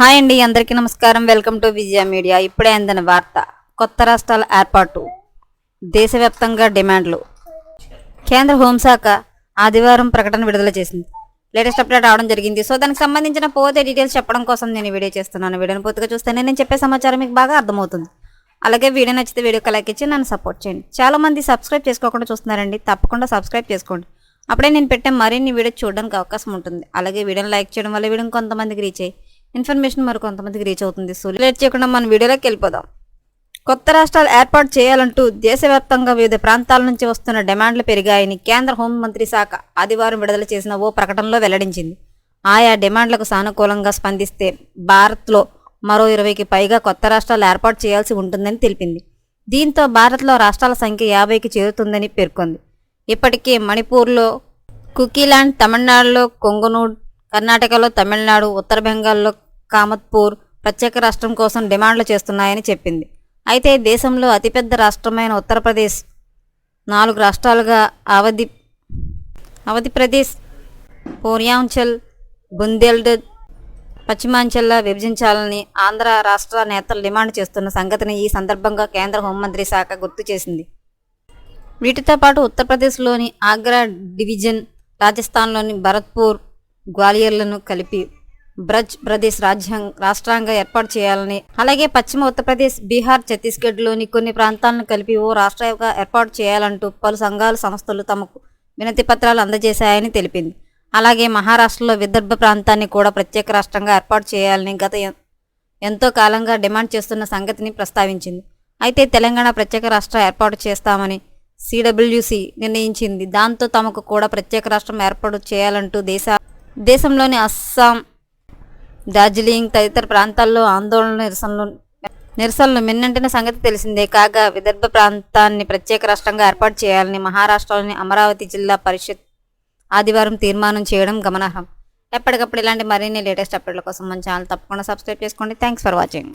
Hi అండి అందరికీ నమస్కారం. Welcome to Vijaya media. ఇప్పుడే అందిన వార్త కొత్త రాష్ట్రాల ఏర్పాటు దేశవ్యాప్తంగా డిమాండ్లు. కేంద్ర హోంశాఖ ఆదివారం ప్రకటన విడుదల చేసింది. లేటెస్ట్ అప్డేట్ అవడం జరిగింది. సో దానికి సంబంధించిన పోతే డీటెయిల్స్ చెప్పడం కోసం నేను వీడియో చేస్తున్నాను. వీడియోని పూర్తిగా చూస్తేనే నేను చెప్పే సమాచారం మీకు బాగా అర్థమవుతుంది. అలాగే వీడియో నచ్చితే వీడియో లైక్ ఇచ్చి నన్ను సపోర్ట్ చేయండి. చాలా మంది సబ్స్క్రైబ్ చేసుకోకుండా చూస్తున్నారండి. తప్పకుండా సబ్స్క్రైబ్ చేసుకోండి. అప్పుడే నేను పెట్టే మరిన్ని వీడియో చూడడానికి అవకాశం ఉంటుంది. అలాగే వీడియోని లైక్ చేయడం వల్ల వీడియోని కొంతమందికి రీచ్ అయ్యి ఇన్ఫర్మేషన్ మరి కొంతమందికి రీచ్ అవుతుంది. సో లేట్ చేయకుండా మన వీడియోలోకి వెళ్ళిపోదాం. కొత్త రాష్ట్రాలు ఏర్పాటు చేయాలంటూ దేశవ్యాప్తంగా వివిధ ప్రాంతాల నుంచి వస్తున్న డిమాండ్లు పెరిగాయని కేంద్ర హోంమంత్రి శాఖ ఆదివారం విడుదల చేసిన ఓ ప్రకటనలో వెల్లడించింది. ఆయా డిమాండ్లకు సానుకూలంగా స్పందిస్తే భారత్లో మరో ఇరవైకి పైగా కొత్త రాష్ట్రాలు ఏర్పాటు చేయాల్సి ఉంటుందని తెలిపింది. దీంతో భారత్లో రాష్ట్రాల సంఖ్య యాభైకి చేరుతుందని పేర్కొంది. ఇప్పటికే మణిపూర్లో కుకీలాండ్ తమిళనాడులో కొంగనూడ్ కర్ణాటకలో తమిళనాడు ఉత్తర బెంగాల్లో కామత్పూర్ ప్రత్యేక రాష్ట్రం కోసం డిమాండ్లు చేస్తున్నాయని చెప్పింది. అయితే దేశంలో అతిపెద్ద రాష్ట్రమైన ఉత్తరప్రదేశ్ నాలుగు రాష్ట్రాలుగా అవధి అవధిప్రదేశ్ పూర్యాంచల్ బుందేల్డ్ పశ్చిమాంచల్లా విభజించాలని ఆంధ్ర రాష్ట్ర నేతలు డిమాండ్ చేస్తున్న సంగతిని ఈ సందర్భంగా కేంద్ర హోంమంత్రి శాఖ గుర్తు చేసింది. వీటితో పాటు ఉత్తరప్రదేశ్లోని ఆగ్రా డివిజన్ రాజస్థాన్లోని భరత్పూర్ గ్వాలియర్లను కలిపి బ్రజ్ ప్రదేశ్ రాజ్యాంగ రాష్ట్రంగా ఏర్పాటు చేయాలని అలాగే పశ్చిమ ఉత్తరప్రదేశ్ బీహార్ ఛత్తీస్గఢ్లోని కొన్ని ప్రాంతాలను కలిపి ఓ రాష్ట్రంగా ఏర్పాటు చేయాలంటూ పలు సంఘాలు సంస్థలు తమకు వినతి పత్రాలు అందజేశాయని తెలిపింది. అలాగే మహారాష్ట్రలో విదర్భ ప్రాంతాన్ని కూడా ప్రత్యేక రాష్ట్రంగా ఏర్పాటు చేయాలని గత ఎంతో కాలంగా డిమాండ్ చేస్తున్న సంగతిని ప్రస్తావించింది. అయితే తెలంగాణ ప్రత్యేక రాష్ట్ర ఏర్పాటు చేస్తామని సిడబ్ల్యూసి నిర్ణయించింది. దాంతో తమకు కూడా ప్రత్యేక రాష్ట్రం ఏర్పాటు చేయాలంటూ దేశ దేశంలోని అస్సాం డార్జిలింగ్ తదితర ప్రాంతాల్లో ఆందోళన నిరసనలు నిరసనలు మిన్నంటిన సంగతి తెలిసిందే. కాగా విదర్భ ప్రాంతాన్ని ప్రత్యేక రాష్ట్రంగా ఏర్పాటు చేయాలని మహారాష్ట్రలోని అమరావతి జిల్లా పరిషత్ ఆదివారం తీర్మానం చేయడం గమనార్హం. ఎప్పటికప్పుడు ఇలాంటి మరిన్ని లేటెస్ట్ అప్డేట్ల కోసం మన ఛానల్ తప్పకుండా సబ్స్క్రైబ్ చేసుకోండి. Thanks for watching.